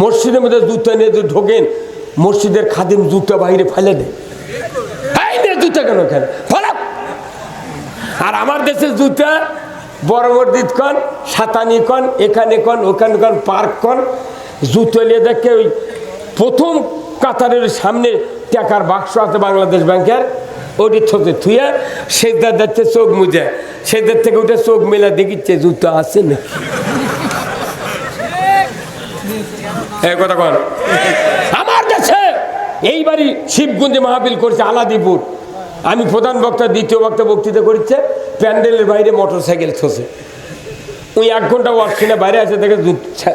মসজিদের মধ্যে জুতা নিয়ে ঢোকেন, মসজিদের খাদিম জুতা বাইরে ফেলে দেয়। জুতা কেন কেন? আর আমার দেশের জুতা, বড় মসজিদ কন, সাতানি কন, এখানে কন, ওখানে কন, পার্ক কন, জুতো নিয়ে দেখে ওই প্রথম কাতারের সামনে টাকার বাক্স আছে বাংলাদেশ ব্যাংকের, ওটি থতে থুয়ে সেদার যাচ্ছে চোখ মুজে সেদার থেকে উঠে চোখ মেলা দেখিচ্ছে জুতো আছে নাকি এই কথা কন আমার দেশে এইবারই শিবগঞ্জে মাহফিল করছে আলাদিপুর। আমি প্রধান বক্তা, দ্বিতীয় বক্তা বক্তৃতা করছে, প্যান্ডেলের বাইরে মোটর সাইকেল থসে। ওই এক ঘণ্টা ওয়ার্কশিনে বাইরে আছে, দেখে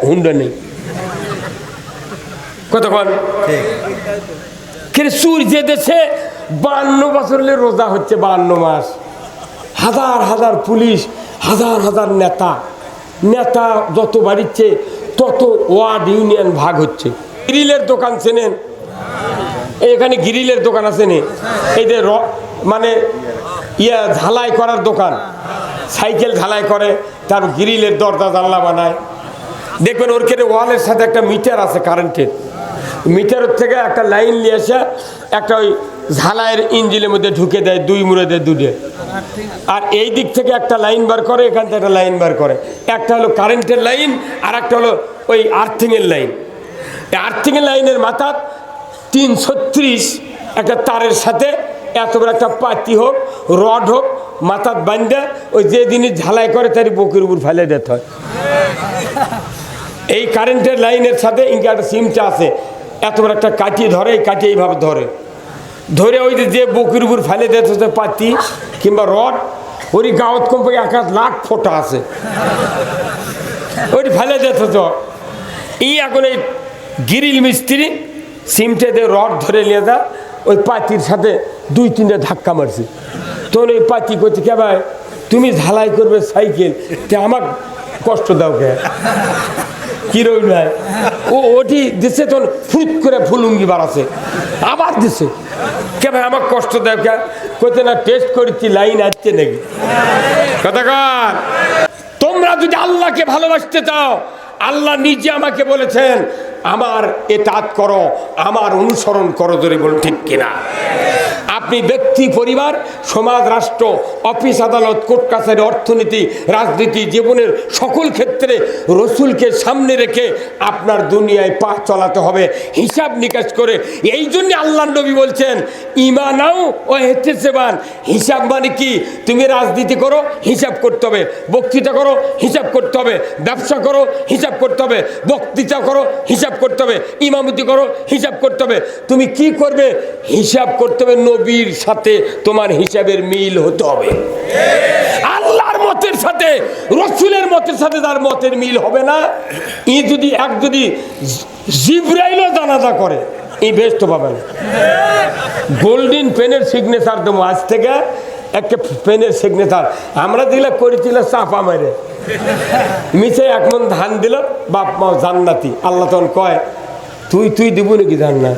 হুন্ডা নেই। কতক্ষণ সুর যে দেশে বান্ন বছরের রোজা হচ্ছে বান্ন মাস। হাজার হাজার পুলিশ, হাজার হাজার নেতা। নেতা যত বাড়িচ্ছে তত ওয়ার্ড ইউনিয়ন ভাগ হচ্ছে। গ্রিলের দোকান চেনেন? এখানে গ্রিলের দোকান আছে নে। এই যে মানে ইয়া ঝালাই করার দোকান। সাইকেল ঝালাই করে, তার গ্রিলের দরজা জানলা বানায়। দেখবেন ওর কেটে ওয়ালের সাথে একটা মিটার আছে কারেন্টের মিটারের থেকে একটা লাইন নিয়ে এসে একটা ওই ঝালাইয়ের ইঞ্জিনের মধ্যে ঢুকে দেয়, দুই মুড়ে দেয় দুটে আর এই দিক থেকে একটা লাইন বার করে, এখান থেকে একটা লাইন বার করে। একটা হলো কারেন্টের লাইন, আর একটা হলো ওই আর্থিংয়ের লাইন। এই আর্থিংয়ের লাইনের মাথা তিন ছত্রিশ একটা তারের সাথে, এত বড় একটা পাতি হোক, রড হোক, মাথার বান্ধে ওই যে জিনিস ঝালাই করে তারই বকির উপর ফেলে দিতে হয়। এই কারেন্টের লাইনের সাথে ইনকে একটা সিমটা আছে, এত বড় একটা কাঠি ধরে, এই এইভাবে ধরে। ধরে ওই যে বকির উপর ফেলে দিতে পাতি কিংবা রড ওই গাঁত কমপক্ষে এক লাখ ফোটা আছে। ওইটি ফেলে দিতে এই এখন এই গিরিল মিস্ত্রি, সিমটে দিয়ে রড ধরে নিয়ে যা ওই পাতির সাথে দুই তিনটে ধাক্কা মারছে। তখন ওই পাতি করছে কে ভাই তুমি ঝালাই করবে সাইকেল, তে আমার কষ্ট দাও কে? কিরম ভাই। ও, ওটি দিছে তখন ফুট করে ফুলুঙ্গি বাড়াছে আবার দিছে। কে ভাই আমার কষ্ট দেয় কে? কইতে না, টেস্ট করেছি লাইন আসছে নাকি? কথা কর তোমরা যদি আল্লাহকে ভালোবাসতে চাও, আল্লাহ নিজে আমাকে বলেছেন, আমার এটাত করো, আমার অনুসরণ করো ধরে বলুন ঠিক কিনা। আপনি ব্যক্তি, পরিবার, সমাজ, রাষ্ট্র, অফিস, আদালত, কোর্ট, কাছারি, অর্থনীতি, রাজনীতি, জীবনের সকল ক্ষেত্রে রসুলকে সামনে রেখে আপনার দুনিয়ায় পা চলাতে হবে। হিসাব নিকাশ করে এই জন্য আল্লাহ নবী বলছেন, ইমানাও ও হেতেসেবান হিসাব মানে কি? তুমি রাজনীতি করো, হিসাব করতে হবে। বক্তৃতা করো, হিসাব করতে হবে। ব্যবসা করো, হিসাব করতে হবে। বক্তৃতা করো, হিসাব করতে হবে। ইমামতি করো, হিসাব করতে হবে। তুমি কি করবে? হিসাব করতে হবে নবীর সাথে তোমার হিসাবের মিল হতে হবে। আল্লাহর মতের সাথে, রসুলের মতের সাথে তার মতের মিল হবে না। ই যদি এক যদি জিব্রাইলও জানাজা করে, ই বেস্ট পাবে না। গোল্ডেন পেনের সিগনেচার দেবো আজ থেকে, একটা পেনের সিগনেচার। আমরা দিলে করেছিল চাপা মেরে। মিছে এক মন ধান দিল, বাপ মা জান্নাতি। আল্লাহ তখন কয়, তুই তুই দিব নাকি জান্নাত?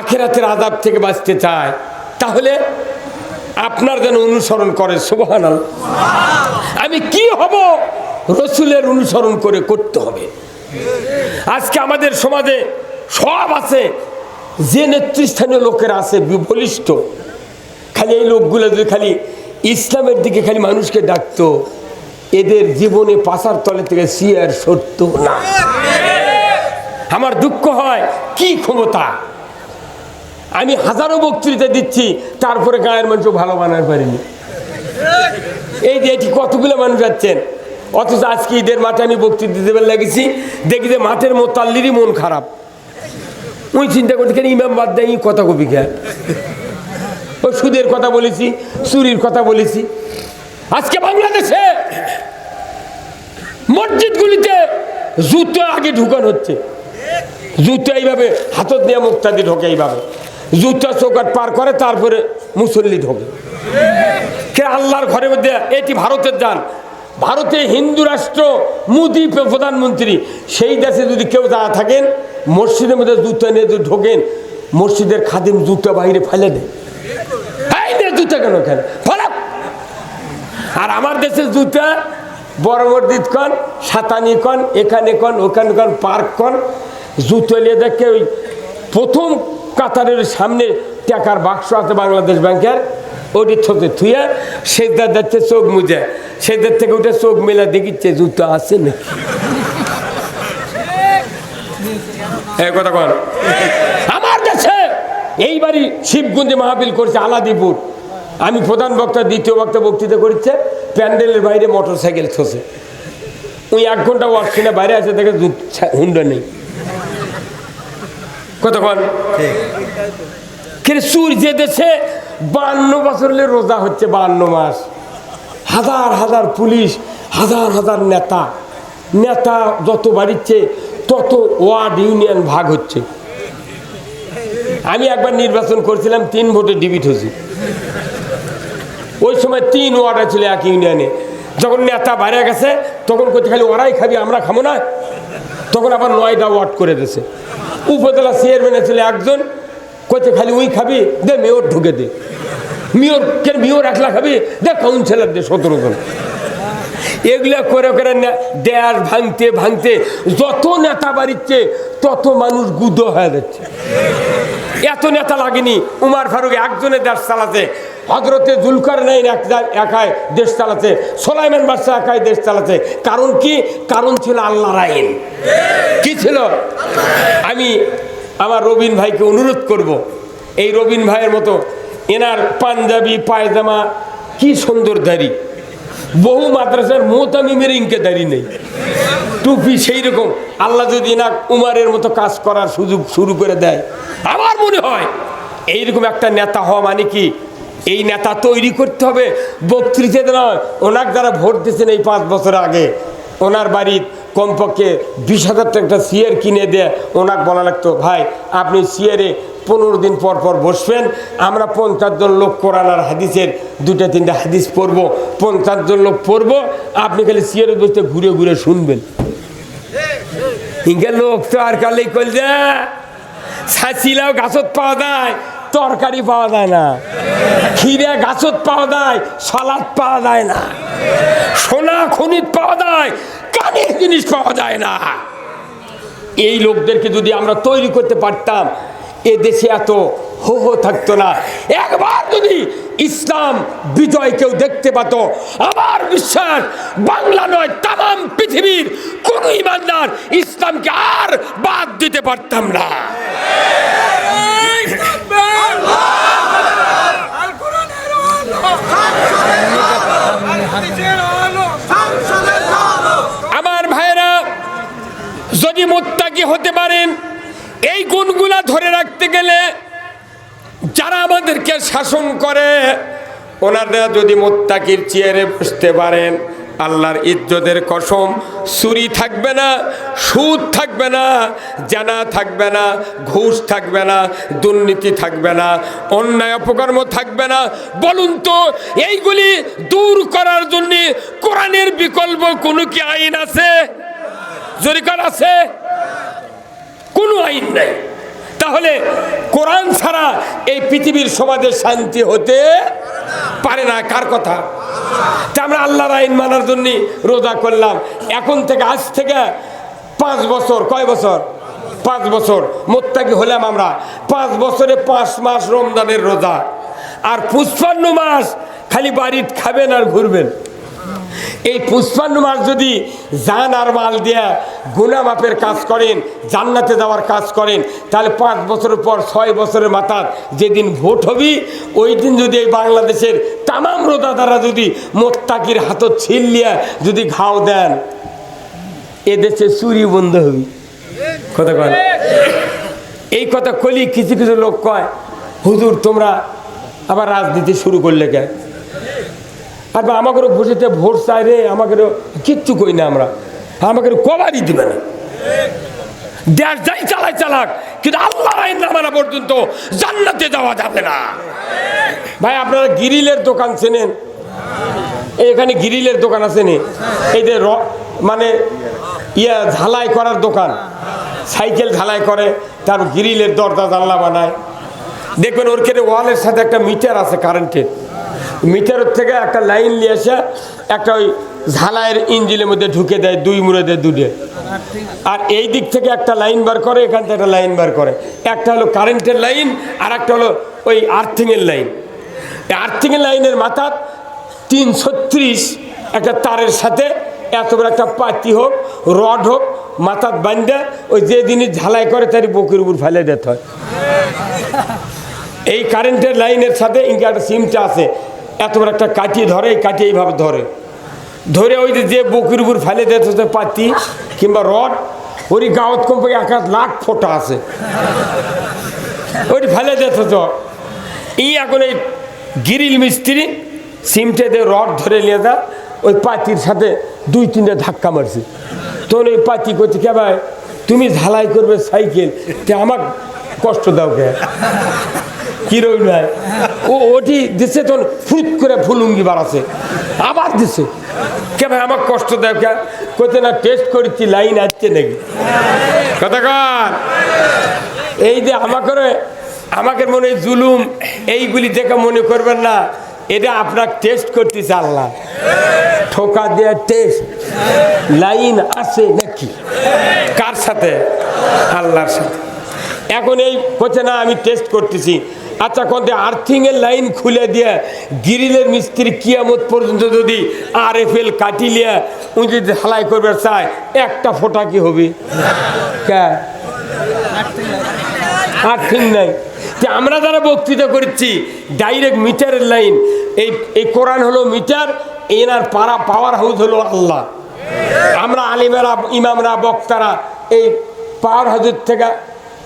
আখেরাতের আদাব থেকে বাঁচতে চায়, তাহলে আপনার যেন অনুসরণ করে সুবহান আমি কি হব? রসুলের অনুসরণ করে করতে হবে। আজকে আমাদের সমাজে সব আছে, যে নেতৃস্থানীয় লোকেরা আছে বলিষ্ঠ খালি এই লোকগুলো যদি খালি ইসলামের দিকে খালি মানুষকে ডাকতো, এদের জীবনে পাশার তলে থেকে সিয়ার সত্য না। আমার দুঃখ হয়, কি ক্ষমতা? আমি হাজারো বক্তৃতা দিচ্ছি, তারপরে গায়ের মানুষ ভালো বানাতে পারিনি। এই যে এটি কতগুলো মানুষ যাচ্ছেন অথচ আজকে ঈদের মাঠে আমি বক্তৃতা দেবার লাগেছি, দেখি যে মাঠের মোতাল্লিরই মন খারাপ। ওই চিন্তা করতে কেন ইমাম বাদ দেয় কথা কবি খেয়ে ও সুদের কথা বলেছি, চুরির কথা বলেছি। আজকে বাংলাদেশে মসজিদগুলিতে জুতো আগে ঢুকান হচ্ছে। জুতো এইভাবে হাতত দিয়ে মুক্তাদি ঢোকে এইভাবে। জুতো চৌকাট পার করে তারপরে মুসল্লি ঢোকে। কে আল্লাহর ঘরের মধ্যে? এটি ভারতের যান ভারতে হিন্দু রাষ্ট্র মোদি প্রধানমন্ত্রী, সেই দেশে যদি কেউ যারা থাকেন, মসজিদের মধ্যে জুতো নিয়ে যদি ঢোকেন, মসজিদের খাদিম জুতো বাইরে ফেলে দেয়। জুতো কেন কেন? ফেলা আর আমার দেশের জুতা বড় মসজিদ কন, সাতানি কন, এখানে কন, ওখানে কন, পার্ক কন, জুতো নিয়ে দেখে ওই প্রথম কাতারের সামনে টাকার বাক্স আছে বাংলাদেশ ব্যাংকের ওটি থতে থুয়ে সেদার দেখতে চোখ মুজে। সেদার থেকে উঠে চোখ মেলা দেখিচ্ছে জুতো আছে নাকি। এই কথা কন। আমার দেশে এইবারই শিবগঞ্জে মাহফিল করছে আলাদিপুর। আমি প্রধান বক্তা, দ্বিতীয় বক্তা বক্তৃতা করছে, প্যান্ডেলের বাইরে মোটর সাইকেল থসে ওই এক ঘণ্টা ওয়ার্ক শুনে বাইরে আছে দেখে হুন্ডা নেই। কতক্ষণ? কিন্তু সুর যে দেশে বান্ন বছরের রোজা হচ্ছে বান্ন মাস। হাজার হাজার পুলিশ হাজার হাজার নেতা। নেতা যত বাড়িচ্ছে তত ওয়ার্ড ইউনিয়ন ভাগ হচ্ছে। আমি একবার নির্বাচন করছিলাম তিন ভোটে ডিবিট হয়েছি। ওই সময় তিন ওয়ার্ড ছিল এক ইউনিয়নে। যখন নেতা বাইরে গেছে তখন করতে খালি ওরাই খাবি আমরা খাব না। তখন আবার নয়টা ওয়ার্ড করে দিয়েছে। উপজেলা চেয়ারম্যান ছিল একজন কচে খালি উই খাবি, দে মেয়র ঢুকে দে। মেয়র কে মেয়র একলা খাবি? দে কাউন্সিলর দে সতেরো জন। এগুলা করে করে দেয়াল ভাঙতে ভাঙতে যত নেতা বাড়িচ্ছে, তত মানুষ গুদো হয়ে যাচ্ছে। এত নেতা লাগেনি। উমার ফারুক একজনের দেশ চালাতে। হজরতে জুলকার নাইন একাই দেশ চালাতে। সোলাইমান বাদশাহ একাই দেশ চালাতে। কারণ কি? কারণ ছিল আল্লাহর আইন। কি ছিল? আমি আমার রবিন ভাইকে অনুরোধ করব। এই রবিন ভাইয়ের মতো এনার পাঞ্জাবি, পায়জামা, কি সুন্দর দাড়ি। বহু মাদ্রাসার মোতামিমের ইনকে দাঁড়িয়ে নেই। টুপি সেই রকম। আল্লাহ যদি না উমারের মতো কাজ করার সুযোগ শুরু করে দেয়। আমার মনে হয় এইরকম একটা নেতা হওয়া মানে কি? এই নেতা তৈরি করতে হবে। বক্তৃতা নয় ওনার যারা ভোট দিয়েছেন এই পাঁচ বছর আগে, ওনার বাড়ির কমপক্ষে বিশ হাজার টাকা সিয়ার কিনে দিয়ে। ওনাকে বলা লাগতো, ভাই, আপনি সিয়ারে পনেরো দিন পর পর বসবেন। আমরা পঞ্চাশ জন লোক কোরআন আর হাদিসের দুটা তিনটা হাদিস পড়ব। পঞ্চাশ জন লোক পড়ব। আপনি খালি সিয়ারে বসতে ঘুরে ঘুরে শুনবেন। ইঙ্গে লোক তো আর কালেই কল যা, ছাচিলাও গাছত পাওয়া যায়, তরকারি পাওয়া যায় না। খিরে গাছত পাওয়া যায়, সালাদ পাওয়া যায় না। সোনা, খনিজ পাওয়া যায় কানের জিনিস পাওয়া যায় না। এই লোকদেরকে যদি আমরা তৈরি করতে পারতাম, এ দেশে এত হো হো থাকতো না। একবার যদি ইসলাম বিজয় কেউ দেখতে পাত, আমার বিশ্বাস বাংলা নয় তাম পৃথিবীর কোন ইমানদার ইসলামকে আর বাদ দিতে পারতাম না আল কোরআনের আলো হাদিসের আলো সংসদের আলো আমার ভাইরা যদি মোত্তাকি হতে পারেন। এই গুণগুলা ধরে রাখতে গেলে যারা আমাদেরকে শাসন করে, ওনারা যদি মোত্তাকির চেয়ারে বসতে পারেন, আল্লাহর ইজ্জতের কসম চুরি থাকবে না, সুদ থাকবে না, জানা থাকবে না, ঘুষ থাকবে না, দুর্নীতি থাকবে না, অন্যায় অপকর্ম থাকবে না। বলুন তো, এইগুলি দূর করার জন্য কোরআনের বিকল্প কোনো কি আইন আছে? জরিকার আছে? কোনো আইন নাই। তাহলে কোরআন ছাড়া এই পৃথিবীর সমাজে শান্তি হতে পারে না। কার কথা? তা আমরা আল্লাহর আইন মানার জন্য রোজা করলাম। এখন থেকে, আজ থেকে পাঁচ বছর, কয় বছর? পাঁচ বছর। মোত্তাকি হলাম আমরা। পাঁচ বছরে পাঁচ মাস রমজানের রোজা। আর পুষ্পান্ন মাস খালি বাড়িতে খাবেন আর ঘুরবেন। এই পুষ্পান্ন মাস যদি জান আর মাল দিয়া গুনা মাপের কাজ করেন, জান্নাতে যাওয়ার কাজ করেন, তাহলে পাঁচ বছরের পর ছয় বছরের মাথার যেদিন ভোট হবি, ওই দিন যদি এই বাংলাদেশের তামাম রোদাদারা যদি মোত্তাকির হাতত ছিল্লিয়া যদি ঘাও দেন এদেশে চুরি বন্ধ হবি। কথা কয় এই কথা কলি কিছু কিছু লোক কয়, হুজুর তোমরা আবার রাজনীতি শুরু করলে কে? আর বা আমাকেও বসেতে ভোট চাই রে আমাকেও কিচ্ছু কই না আমরা। আমাকে কবারই দিবে না। দেশ যাই চালায় চালাক, কিন্তু আল্লাহ আইন না পর্যন্ত জান্নাতে যাওয়া যাবে না। ভাই, আপনারা গিরিলের দোকান চেনেন? এখানে গিরিলের দোকান আছে নি? এই যে মানে ইয়া ঝালাই করার দোকান। সাইকেল ঝালাই করে, তার গ্রিলের দরজা জানলা বানায়। দেখবেন ওর ওয়ালের সাথে একটা মিটার আছে কারেন্টের মিটারের থেকে একটা লাইন নিয়ে এসে একটা ওই ঝালাইয়ের ইঞ্জিনের মধ্যে ঢুকে দেয়, দুই মুড়ে দেয় দুটে আর এই দিক থেকে একটা লাইন বার করে, এখান থেকে একটা লাইন বার করে। একটা হলো কারেন্টের লাইন, আর একটা হলো ওই আর্থিংয়ের লাইন। আর্থিংয়ের লাইনের মাথা তিন ছত্রিশ একটা তারের সাথে, এত বড় একটা পাতি হোক, রড হোক, মাথার বান্ধে ওই যে জিনিস ঝালাই করে তারই বকির উপর ফেলে দিতে হয়। এই কারেন্টের লাইনের সাথে ইনকে একটা সিমটা আছে এত বড় একটা কাঠি ধরে, এই কাঠি এইভাবে ধরে। ধরে ওই যে বকির উপর ফেলে দিতে পাতি কিংবা রড, ওই গাঁত কমপে এক লাখ ফোটা আছে। ওইটি ফেলে দিতে তো এই এখন এই গিরিল মিস্ত্রি সিমটে দিয়ে রড ধরে নিয়ে যা ওই পাতির সাথে দুই তিনটে ধাক্কা মারছে। তখন ওই পাতি করছে কে ভাই, তুমি ঝালাই করবে সাইকেল, তে আমার কষ্ট দাও কে? কি রইল ভাই? ও ওটি দিচ্ছে তখন ফুট করে ফুলুঙ্গি বাড়াছে আবার দিছে। কে ভাই আমার কষ্ট দেয়, কে? কোথায় না টেস্ট করেছি লাইন আসছে নাকি? কথা এই যে আমাকে আমাকে মনে জুলুম, এইগুলি দেখে মনে করবেন না, এটা আপনার টেস্ট করতেছে আল্লাহ। ঠোকা দেওয়ার টেস্ট লাইন আছে নাকি? কার সাথে? আল্লাহর সাথে। এখন এই হচ্ছে না আমি টেস্ট করতেছি। আচ্ছা কোনতে আর্থিংয়ের লাইন খুলে দিয়ে গিরিলের মিস্ত্রি কিয়ামত পর্যন্ত যদি আর এফ এল কাটিলিয়া উনি যদি ঢালাই করবে চায় একটা ফোঁটা কি হবে? কে? আর্থিং নাই। যে আমরা যারা বক্তৃতা করছি, ডাইরেক্ট মিটারের লাইন, এই এই কোরআন হলো মিটার, এনার পাড়া পাওয়ার হাউস হলো আল্লাহ। আমরা আলিমেরা, ইমামরা, বক্তারা, এই পাওয়ার হাউসের থেকে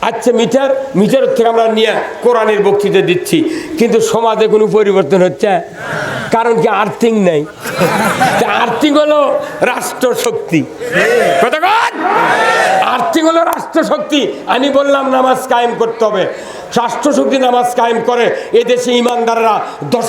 আচ্ছা মিটার মিটারের থেকে আমরা নিয়ে কোরআনের বক্তৃতা দিচ্ছি, কিন্তু সমাজে কোনো পরিবর্তন হচ্ছে? কারণ কি আর্থিং নাই? আর্থিং হলো রাষ্ট্র শক্তি কথা কন? আর্থিক হলো রাষ্ট্রশক্তি। আমি বললাম, নামাজ কায়েম করতে হবে। রাষ্ট্রশক্তি নামাজ কায়েম করে, এদেশে ইমানদাররা দশ